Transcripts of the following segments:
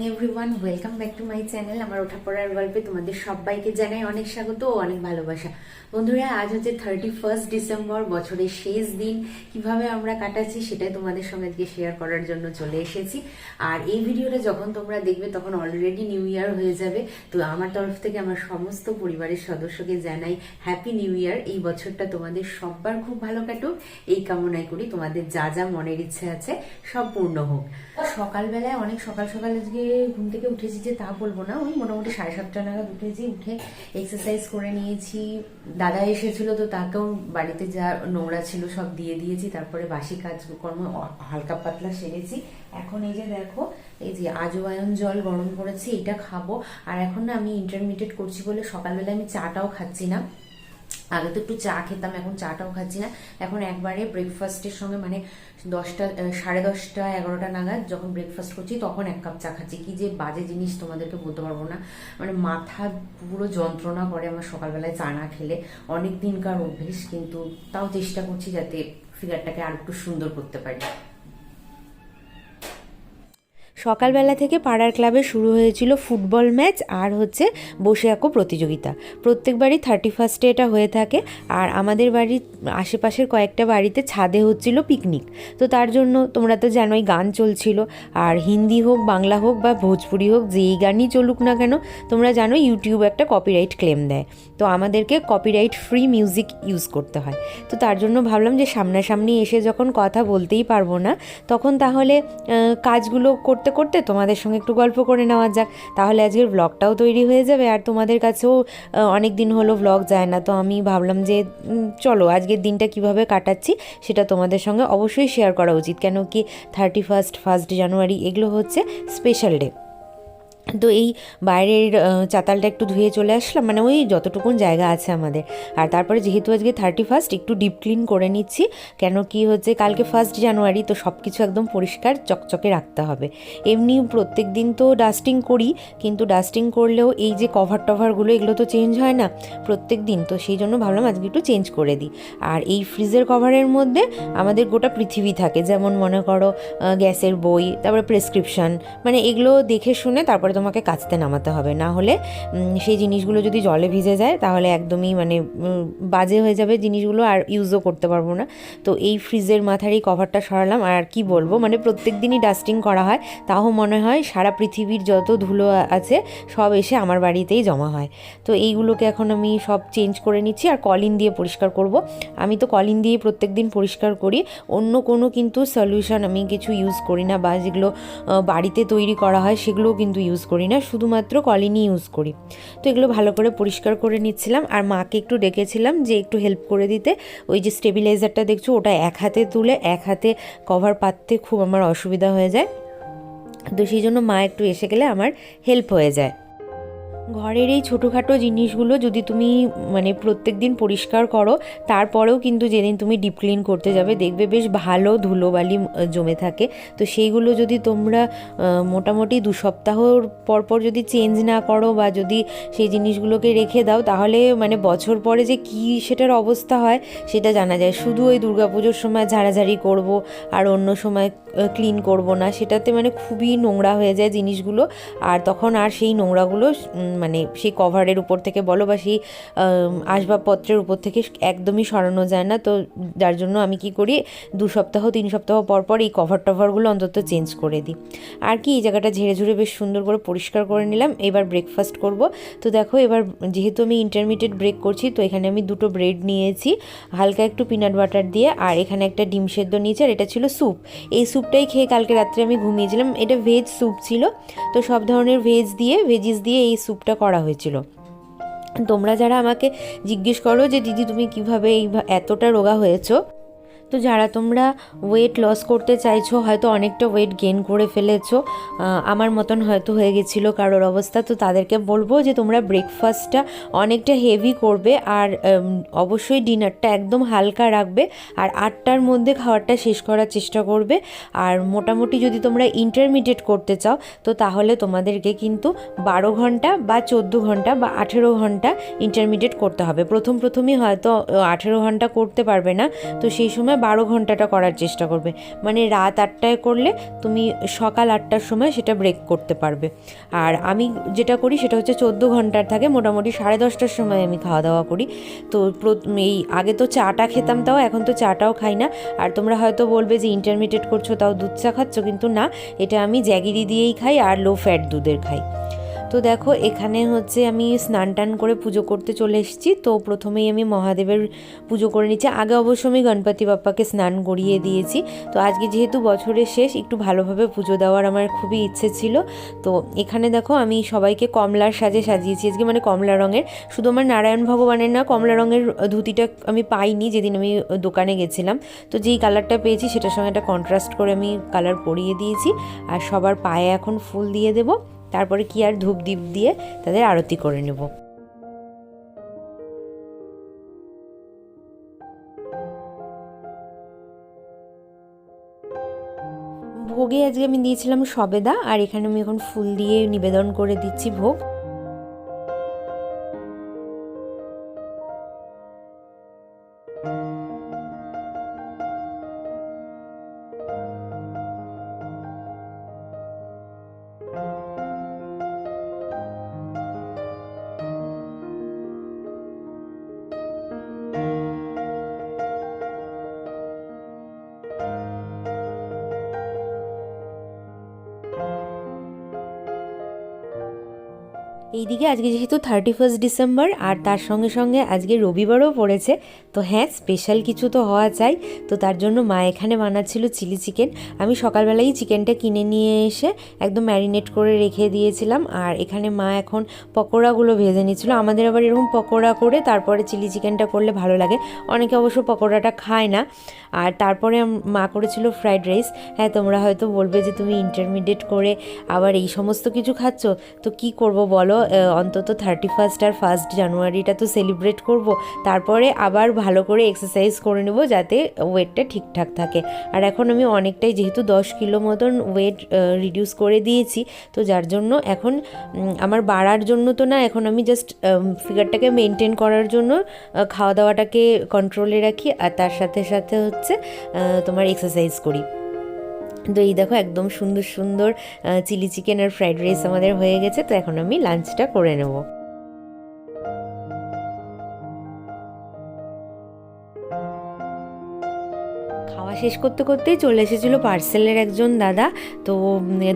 Morning everyone welcome back to my channel আমার ওঠা পড়ার গল্পে তোমাদের সবাইকে জানাই অনেক স্বাগত ও অনেক ভালোবাসা। বন্ধুরা, আজ হচ্ছে থার্টি ফার্স্ট ডিসেম্বর বছরের শেষ দিন। কীভাবে আমরা কাটাচ্ছি সেটাই তোমাদের সঙ্গে আজকে শেয়ার করার জন্য চলে এসেছি। আর এই ভিডিওটা যখন তোমরা দেখবে, তখন অলরেডি নিউ ইয়ার হয়ে যাবে। তো আমার তরফ থেকে আমার সমস্ত পরিবারের সদস্যকে জানাই হ্যাপি নিউ ইয়ার এই বছরটা তোমাদের সবার খুব ভালো কাটুক। এই কামনাই করি তোমাদের যা যা মনের ইচ্ছে আছে, সব পূর্ণ হোক। সকালবেলায় অনেক সকাল সকাল আজকে ঘুম থেকে উঠেছি যে তা বলব না। ওই মোটামুটি সাড়ে সাতটা নাগাদ উঠেছি, উঠে এক্সারসাইজ করে নিয়েছি। দাদা এসেছিল তো তাকেও বাড়িতে যা নোংরা ছিল সব দিয়ে দিয়েছি, তারপরে বাসি কাজকর্ম হালকা পাতলা সেরেছি। এখন এই যে দেখো, এই যে আজওয়ায়ন জল গরম করেছি, এটা খাব। আর এখন না আমি ইন্টারমিডিয়েট করছি বলে সকালবেলা আমি চাটাও খাচ্ছি না। আগে তো একটু চা খেতাম, এখন চাটাও খাচ্ছি না। এখন একবারে ব্রেকফাস্টের সঙ্গে মানে দশটা সাড়ে দশটা, এগারোটা নাগাদ যখন ব্রেকফাস্ট করছি তখন এক কাপ চা খাচ্ছি। কি যে বাজে জিনিস তোমাদেরকে বলতে পারব না। মানে মাথা পুরো যন্ত্রণা করে আমার সকালবেলায় চা না খেলে। অনেক দিনকার অভ্যেস, কিন্তু তাও চেষ্টা করছি যাতে ফিগারটাকে আর একটু সুন্দর করতে পারি। সকালবেলা থেকে পাড়ার ক্লাবে শুরু হয়েছিল ফুটবল ম্যাচ আর হচ্ছে বসে আঁকো প্রতিযোগিতা। প্রত্যেকবারই থার্টি ফার্স্টে এটা হয়ে থাকে আর আমাদের বাড়ির আশেপাশের কয়েকটা বাড়িতে ছাদে হচ্ছিল পিকনিক। তো তার জন্য তোমরা তো জানোই গান চলছিল আর হিন্দি হোক, বাংলা হোক বা ভোজপুরি হোক, যেই গানই চলুক না কেন, তোমরা জানো ইউটিউব একটা কপিরাইট ক্লেম দেয়। তো আমাদেরকে কপিরাইট ফ্রি মিউজিক ইউজ করতে হয়। তো তার জন্য ভাবলাম যে সামনাসামনি এসে যখন কথা বলতেই পারব না, তখন তাহলে কাজগুলো করতে করতে করতে তোমাদের সঙ্গে একটু গল্প করে নেওয়া যাক। তাহলে আজকের ব্লগটাও তৈরি হয়ে যাবে আর তোমাদের কাছেও অনেক দিন হলো ব্লগ যায় না। তো আমি ভাবলাম যে চলো আজকের দিনটা কীভাবে কাটাচ্ছি সেটা তোমাদের সঙ্গে অবশ্যই শেয়ার করা উচিত। কেন কি থার্টি ফার্স্ট ফার্স্ট জানুয়ারি এগুলো হচ্ছে স্পেশাল ডে তো এই বাইরের চাতালটা একটু ধুয়ে চলে আসলাম। মানে ওই যতটুকুন জায়গা আছে আমাদের। আর তারপরে যেহেতু আজকে থার্টি ফার্স্ট একটু ডিপ ক্লিন করে নিচ্ছি। কেন কি হচ্ছে, কালকে ফার্স্ট জানুয়ারি তো সব কিছু একদম পরিষ্কার, চকচকে রাখতে হবে। এমনি প্রত্যেক দিন তো ডাস্টিং করি, কিন্তু ডাস্টিং করলেও এই যে কভার টভারগুলো এগুলো তো চেঞ্জ হয় না প্রত্যেক দিন। তো সেই জন্য ভাবলাম আজকে একটু চেঞ্জ করে দিই। আর এই ফ্রিজের কভারের মধ্যে আমাদের গোটা পৃথিবী থাকে। যেমন মনে করো গ্যাসের বই, তারপরে প্রেসক্রিপশন মানে এগুলো দেখে শুনে তারপরে তোমাকে কাচতে নামাতে হবে। না হলে সেই জিনিসগুলো যদি জলে ভিজে যায়, তাহলে একদমই মানে বাজে হয়ে যাবে জিনিসগুলো আর ইউজও করতে পারব না। তো এই ফ্রিজের মাথার এই কভারটা সরালাম। আর কি বলব মানে প্রত্যেক দিনই ডাস্টিং করা হয়। তাও মনে হয় সারা পৃথিবীর যত ধুলো আছে, সব এসে আমার বাড়িতেই জমা হয়। তো এইগুলোকে এখন আমি সব চেঞ্জ করে নিচ্ছি আর কলিন দিয়ে পরিষ্কার করব। আমি তো কলিন দিয়ে প্রত্যেক দিন পরিষ্কার করি। অন্য কোনো কিন্তু সলিউশন আমি কিছু ইউজ করি না বা যেগুলো বাড়িতে তৈরি করা হয়, সেগুলোও কিন্তু ইউজ করি না, শুধুমাত্র কলিনই ইউজ করি। তো এগুলো ভালো করে পরিষ্কার করে নিচ্ছিলাম, আর মাকে একটু ডেকেছিলাম যে একটু হেল্প করে দিতে। ওই যে স্টেবিলাইজারটা দেখছ, ওটা এক হাতে তুলে এক হাতে কভার পাততে খুব আমার অসুবিধা হয়ে যায়। তো সেই জন্য মা একটু এসে গেলে আমার হেল্প হয়ে যায়। ঘরের এই ছোটোখাটো জিনিসগুলো যদি তুমি মানে প্রত্যেক দিন পরিষ্কার করো, তারপরেও কিন্তু যেদিন তুমি ডিপ ক্লিন করতে যাবে, দেখবে বেশ ভালো ধুলোবালি জমে থাকে। তো সেইগুলো যদি তোমরা মোটামুটি দু সপ্তাহর পর পর যদি চেঞ্জ না করো বা যদি সেই জিনিসগুলোকে রেখে দাও, তাহলে মানে বছর পরে যে কি সেটার অবস্থা হয়, সেটা জানা যায়। শুধু ওই দুর্গাপুজোর সময় ঝাড়াঝাড়ি করব আর অন্য সময় ক্লিন করব না। সেটাতে মানে খুবই নোংরা হয়ে যায় জিনিসগুলো। আর তখন আর সেই নোংরাগুলো মানে সেই কভারের উপর থেকে বলো বা সেই আসবাবপত্রের উপর থেকে একদমই সরানো যায় না। তো যার জন্য আমি কি করি, দু সপ্তাহ, তিন সপ্তাহ পর পর এই কভার টভারগুলো অন্তত চেঞ্জ করে দিই। আর কি, এই জায়গাটা ঝেড়ে ঝুড়ে বেশ সুন্দর করে পরিষ্কার করে নিলাম। এবার ব্রেকফাস্ট করব। তো দেখো, এবার যেহেতু আমি ইন্টারমিডিয়েট ব্রেক করছি, তো এখানে আমি দুটো ব্রেড নিয়েছি। হালকা একটু পিনাট বাটার দিয়ে, আর এখানে একটা ডিম সেদ্ধ নিয়েছি, আর এটা ছিল স্যুপ এই স্যুপটাই খেয়ে কালকে রাত্রে আমি ঘুমিয়েছিলাম। এটা ভেজ স্যুপ ছিল। তো সব ধরনের ভেজ দিয়ে ভেজিস দিয়ে এই স্যুপটা করা হয়েছিল। তোমরা যারা আমাকে জিজ্ঞেস করো যে, দিদি, তুমি কীভাবে এই এতটা রোগা হয়েছো? তো যারা তোমরা ওয়েট লস করতে চাইছো, হয়তো অনেকটা ওয়েট গেন করে ফেলেছো আমার মতন হয়তো হয়ে গেছিল কারোর অবস্থা, তো তাদেরকে বলব যে তোমরা ব্রেকফাস্টটা অনেকটা হেভি করবে আর অবশ্যই ডিনারটা একদম হালকা রাখবে আর আটটার মধ্যে খাওয়ারটা শেষ করার চেষ্টা করবে। আর মোটামুটি যদি তোমরা ইন্টারমিডিয়েট করতে চাও, তো তাহলে তোমাদেরকে কিন্তু বারো ঘণ্টা বা চোদ্দ ঘণ্টা বা আঠেরো ঘণ্টা ইন্টারমিডিয়েট করতে হবে। প্রথম প্রথমই হয়তো আঠেরো ঘণ্টা করতে পারবে না, তো সেই সময় বারো ঘন্টাটা করার চেষ্টা করবে। মানে রাত আটটায় করলে তুমি সকাল আটটার সময় সেটা ব্রেক করতে পারবে। আর আমি যেটা করি সেটা হচ্ছে চোদ্দ ঘণ্টার থাকে, মোটামুটি সাড়ে দশটার সময় আমি খাওয়া দাওয়া করি। তো এই আগে তো চাটা খেতাম তাও, এখন তো চাটাও খাই না। আর তোমরা হয়তো বলবে যে ইন্টারমিডিয়েট করছ, তাও দুধ চা খাচ্ছ, কিন্তু না, এটা আমি জ্যাগিরি দিয়েই খাই আর লো ফ্যাট দুধের খাই। তো দেখো, এখানে হচ্ছে আমি স্নান টান করে পুজো করতে চলে এসেছি। তো প্রথমেই আমি মহাদেবের পুজো করে নিচ্ছি। আগে অবশ্য আমি গণপতি বাপ্পাকে স্নান করিয়ে দিয়েছি। তো আজকে যেহেতু বছরের শেষ, একটু ভালোভাবে পুজো দেওয়ার আমার খুবই ইচ্ছে ছিল। তো এখানে দেখো, আমি সবাইকে কমলার সাজে সাজিয়েছি। আজকে মানে কমলা রঙের, শুধু আমার নারায়ণ ভগবানের না, কমলা রঙের ধুতিটা আমি পাইনি যেদিন আমি দোকানে গেছিলাম। তো যেই কালারটা পেয়েছি, সেটার সঙ্গে একটা কন্ট্রাস্ট করে আমি কালার পরিয়ে দিয়েছি। আর সবার পায়ে এখন ফুল দিয়ে দেবো। তারপরে কি আর ধূপ দ্বীপ দিয়ে তাদের আরতি করে নেব। ভোগে আজকে আমি দিয়েছিলাম সবেদা, আর এখানে আমি এখন ফুল দিয়ে নিবেদন করে দিচ্ছি ভোগ। এইদিকে আজকে যেহেতু থার্টি ফার্স্ট ডিসেম্বর আর তার সঙ্গে সঙ্গে আজকে রবিবারও পড়েছে, তো হ্যাঁ স্পেশাল কিছু তো হওয়া চাই। তো তার জন্য মা এখানে বানাচ্ছিল চিলি চিকেন আমি সকালবেলাই চিকেনটা কিনে নিয়ে এসে একদম ম্যারিনেট করে রেখে দিয়েছিলাম, আর এখানে মা এখন পকোড়াগুলো ভেজে নিচ্ছিল। আমাদের আবার এরকম পকোড়া করে তারপরে চিলি চিকেনটা করলে ভালো লাগে। অনেকে অবশ্য পকোড়াটা খায় না। আর তারপরে মা করেছিল ফ্রাইড রাইস হ্যাঁ তোমরা হয়তো বলবে যে তুমি ইন্টারমিডিয়েট করে আবার এই সমস্ত কিছু খাচ্ছ। তো কি করব বলো? অন্তত থার্টি ফার্স্ট আর ফার্স্ট জানুয়ারিটা তো সেলিব্রেট করব। তারপরে আবার ভালো করে এক্সারসাইজ করে নেব যাতে ওয়েটটা ঠিকঠাক থাকে। আর এখন আমি অনেকটাই যেহেতু দশ কিলো মতন ওয়েট রিডিউস করে দিয়েছি, তো যার জন্য এখন আমার বাড়ার জন্য তো না, এখন আমি জাস্ট ফিগারটাকে মেনটেন করার জন্য খাওয়া দাওয়াটাকে কন্ট্রোলে রাখি, আর তার সাথে সাথে হচ্ছে তোমার এক্সারসাইজ করি। তো এই দেখো একদম সুন্দর সুন্দর চিলি চিকেন আর ফ্রাইড রাইস আমাদের হয়ে গেছে, তো এখন আমি লাঞ্চটা করে নেব। শেষ করতে করতেই চলে এসেছিল পার্সেলের একজন দাদা। তো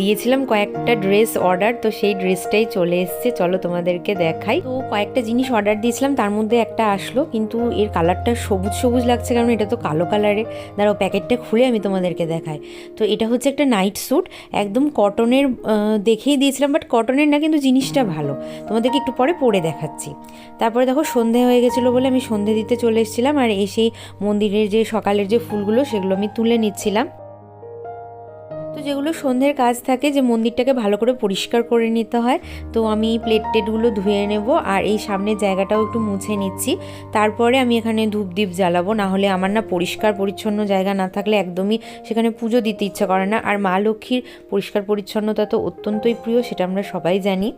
দিয়েছিলাম কয়েকটা ড্রেস অর্ডার তো সেই ড্রেসটাই চলে এসছে। চলো তোমাদেরকে দেখাই। তো কয়েকটা জিনিস অর্ডার দিয়েছিলাম, তার মধ্যে একটা আসলো, কিন্তু এর কালারটা সবুজ সবুজ লাগছে, কারণ এটা তো কালো কালারের দাঁড়াও, প্যাকেটটা খুলে আমি তোমাদেরকে দেখাই। তো এটা হচ্ছে একটা নাইট স্যুট একদম কটনের দেখেই দিয়েছিলাম বাট কটনের না, কিন্তু জিনিসটা ভালো। তোমাদেরকে একটু পরে পরে দেখাচ্ছি। তারপরে দেখো, সন্ধে হয়ে গেছিল বলে আমি সন্ধে দিতে চলে এসেছিলাম, আর এসেই মন্দিরের যে সকালের যে ফুলগুলো, সেগুলো আমি তুলে নিচ্ছিলাম। তো যেগুলো সন্ধ্যের কাজ থাকে যে মন্দিরটাকে ভালো করে পরিষ্কার করে নিতে হয়, তো আমি প্লেট টেটগুলো ধুয়ে নেব আর এই সামনের জায়গাটাও একটু মুছে নিচ্ছি। তারপরে আমি এখানে ধূপ দ্বীপ জ্বালাবো না হলে আমার না পরিষ্কার পরিচ্ছন্ন জায়গা না থাকলে একদমই সেখানে পুজো দিতে ইচ্ছা করে না। আর মা লক্ষ্মীর পরিষ্কার পরিচ্ছন্নতা তো অত্যন্তই প্রিয়, সেটা আমরা সবাই জানি।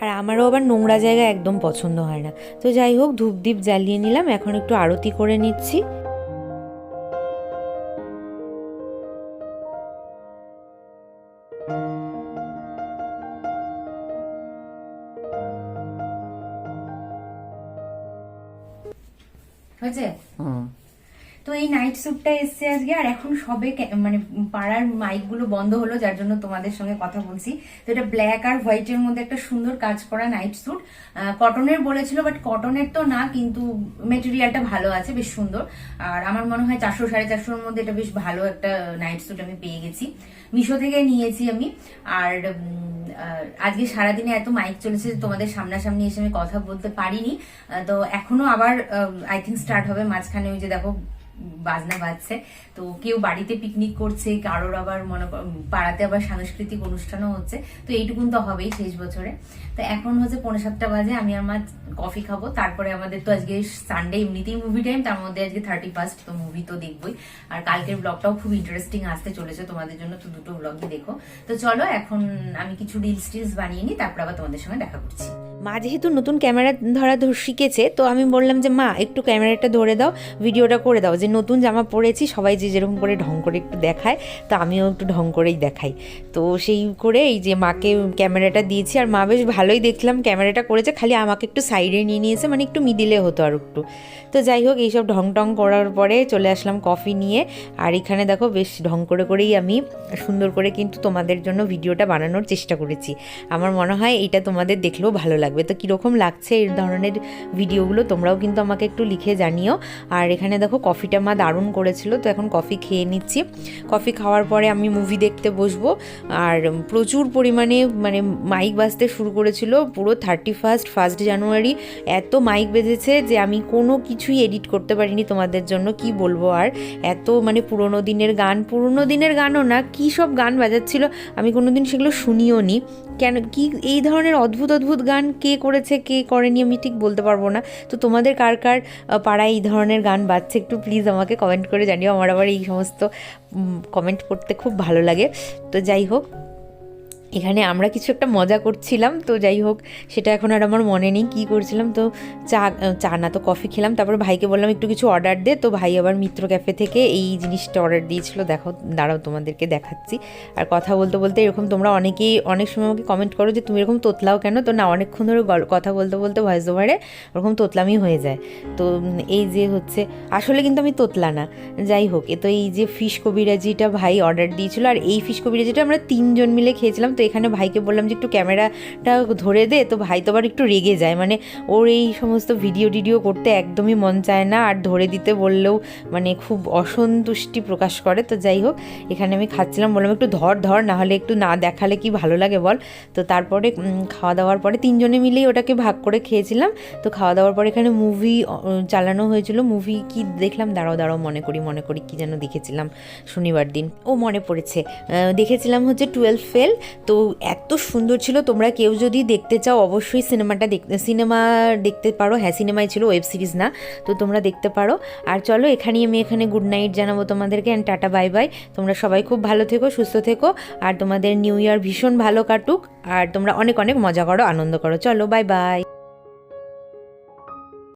আর আমারও আবার নোংরা জায়গা একদম পছন্দ হয় না। তো যাই হোক ধূপ দ্বীপ জ্বালিয়ে নিলাম, এখন একটু আরতি করে নিচ্ছি। হয়েছে তো এই নাইট স্যুটটা এসছে আজকে আর এখন সবে মানে পাড়ার মাইকগুলো বন্ধ হলো যার জন্য তোমাদের সঙ্গে কথা বলছি। তো এটা ব্ল্যাক আর হোয়াইটের মধ্যে একটা সুন্দর কাজ করা নাইট স্যুট কটনের বলেছিল বাট কটনের তো না কিন্তু মেটেরিয়ালটা ভালো আছে বেশ সুন্দর। আর আমার মনে হয় চারশো সাড়ে চারশোর মধ্যে এটা বেশ ভালো একটা নাইট স্যুট আমি পেয়ে গেছি। মিশো থেকে নিয়েছি আমি। আর আজকে সারাদিনে এত মাইক চলেছে তোমাদের সামনাসামনি এসে আমি কথা বলতে পারিনি। তো এখনও আবার আই থিঙ্ক স্টার্ট হবে। মাঝখানে ওই যে দেখো বাজনা বাজছে। তো কেউ বাড়িতে পিকনিক করছে, কারোর আবার মনে পাড়াতে আবার সাংস্কৃতিক অনুষ্ঠানও হচ্ছে। তো এইটুকুন তো হবেই শেষ বছরে। তো এখন হচ্ছে পৌনে সাতটা বাজে, আমি আমার কফি খাব। তারপরে আমাদের তো আজকে সানডে এমনিতেই মুভি টাইম তার মধ্যে আজকে থার্টি ফার্স্ট তো মুভি তো দেখবোই। আর কালকের ব্লগটাও খুব ইন্টারেস্টিং আসতে চলেছে তোমাদের জন্য, তো দুটো ব্লগই দেখো। তো চলো, এখন আমি কিছু রিলস টিলস বানিয়ে নিই, তারপর আবার তোমাদের সঙ্গে দেখা করছি। মা যেহেতু নতুন ক্যামেরা ধরা শিখেছে, তো আমি বললাম যে, মা, একটু ক্যামেরাটা ধরে দাও, ভিডিওটা করে দাও। যে, নতুন জামা পরেছি, সবাই যে, যেরকম করে ঢং করে একটু দেখায়, তো আমিও একটু ঢং করেই দেখাই। তো সেই করে এই যে, মাকে ক্যামেরাটা দিয়েছি, আর মা বেশ ভালোই দেখলাম ক্যামেরাটা করেছে, খালি আমাকে একটু সাইডে নিয়ে নিয়েছে মানে একটু মিডিলে হতো আর একটু। তো যাই হোক, এইসব ঢং টং করার পরে চলে আসলাম কফি নিয়ে, আর এখানে দেখো বেশ ঢং করে, করেই আমি সুন্দর করে কিন্তু তোমাদের জন্য ভিডিওটা বানানোর চেষ্টা করেছি। আমার মনে হয় এটা তোমাদের দেখলেও ভালো লাগবে। তো কীরকম লাগছে এই ধরনের ভিডিওগুলো তোমরাও কিন্তু আমাকে একটু লিখে জানিও। আর এখানে দেখো কফিটা মা দারুণ করেছিল, তো এখন কফি খেয়ে নিচ্ছি। কফি খাওয়ার পরে আমি মুভি দেখতে বসবো। আর প্রচুর পরিমাণে মানে মাইক বাজতে শুরু করেছিল, পুরো থার্টি ফার্স্ট ফার্স্ট জানুয়ারি এত মাইক বেজেছে যে আমি কোনো কিছুই এডিট করতে পারিনি তোমাদের জন্য, কি বলব আর? এত মানে পুরোনো দিনের গান, পুরোনো দিনের গানও না, কী সব গান বাজাচ্ছিল, আমি কোনো দিন সেগুলো শুনিও নি কেন, কি, এই ধরনের অদ্ভুত অদ্ভুত গান কে করেছে, কে করেনি আমি ঠিক বলতে পারব না। তো তোমাদের কার কার পাড়ায় এই ধরনের গান বাজছে একটু প্লিজ আমাকে কমেন্ট করে জানিও। আমার আবার এই সমস্ত কমেন্ট করতে খুব ভালো লাগে। তো যাই হোক এখানে আমরা কিছু একটা মজা করছিলাম, তো যাই হোক, সেটা এখন আর আমার মনে নেই কী করছিলাম। তো চা চা না তো কফি খেলাম, তারপর ভাইকে বললাম একটু কিছু অর্ডার দে। তো ভাই আবার মিত্র ক্যাফে থেকে এই জিনিসটা অর্ডার দিয়েছিল। দেখো, দাঁড়াও তোমাদেরকে দেখাচ্ছি। আর কথা বলতে বলতে এরকম তোমরা অনেকেই অনেক সময় আমাকে কমেন্ট করো যে, তুমি এরকম তোতলাও কেন? তো না, অনেকক্ষণ ধরে কথা বলতে বলতে ভয়েস ওভারে ওরকম তোতলামি হয়ে যায়। তো এই যে হচ্ছে, আসলে কিন্তু আমি তোতলা না। যাই হোক, এ তো এই যে ফিশ কবিরাজিটা ভাই অর্ডার দিয়েছিল। আর এই ফিশ কবিরাজিটা আমরা তিনজন মিলে খেয়েছিলাম। তো এখানে ভাইকে বললাম যে একটু ক্যামেরাটা ধরে দে, তো ভাই তো আবার একটু রেগে যায়। মানে ওর এই সমস্ত ভিডিও টিডিও করতে একদমই মন চায় না, আর ধরে দিতে বললেও মানে খুব অসন্তুষ্টি প্রকাশ করে। তো যাই হোক, এখানে আমি খাচ্ছিলাম, বললাম একটু ধর ধর, না হলে একটু না দেখালে কি ভালো লাগে বল। তো তারপরে খাওয়া দাওয়ার পরে তিনজনে মিলেই ওটাকে ভাগ করে খেয়েছিলাম। তো খাওয়া দাওয়ার পরে এখানে মুভি চালানো হয়েছিল। মুভি কি দেখলাম? দাঁড়াও দাঁড়াও, মনে করি মনে করি, কি যেন দেখেছিলাম শনিবার দিন। ও মনে পড়েছে। দেখেছিলাম হচ্ছে টুয়েলভ ফেল তো এত সুন্দর ছিল। তোমরা কেউ যদি দেখতে চাও, অবশ্যই সিনেমাটা দেখতে সিনেমা দেখতে পারো। হ্যাঁ সিনেমাই ছিল, ওয়েব সিরিজ না। তো তোমরা দেখতে পারো। আর চলো, এখানেই আমি এখানে গুড নাইট জানাব তোমাদেরকে অ্যান্ড টাটা বাই বাই তোমরা সবাই খুব ভালো থেকো, সুস্থ থেকো। আর তোমাদের নিউ ইয়ার ভীষণ ভালো কাটুক। আর তোমরা অনেক অনেক মজা করো, আনন্দ করো। চলো বাই বাই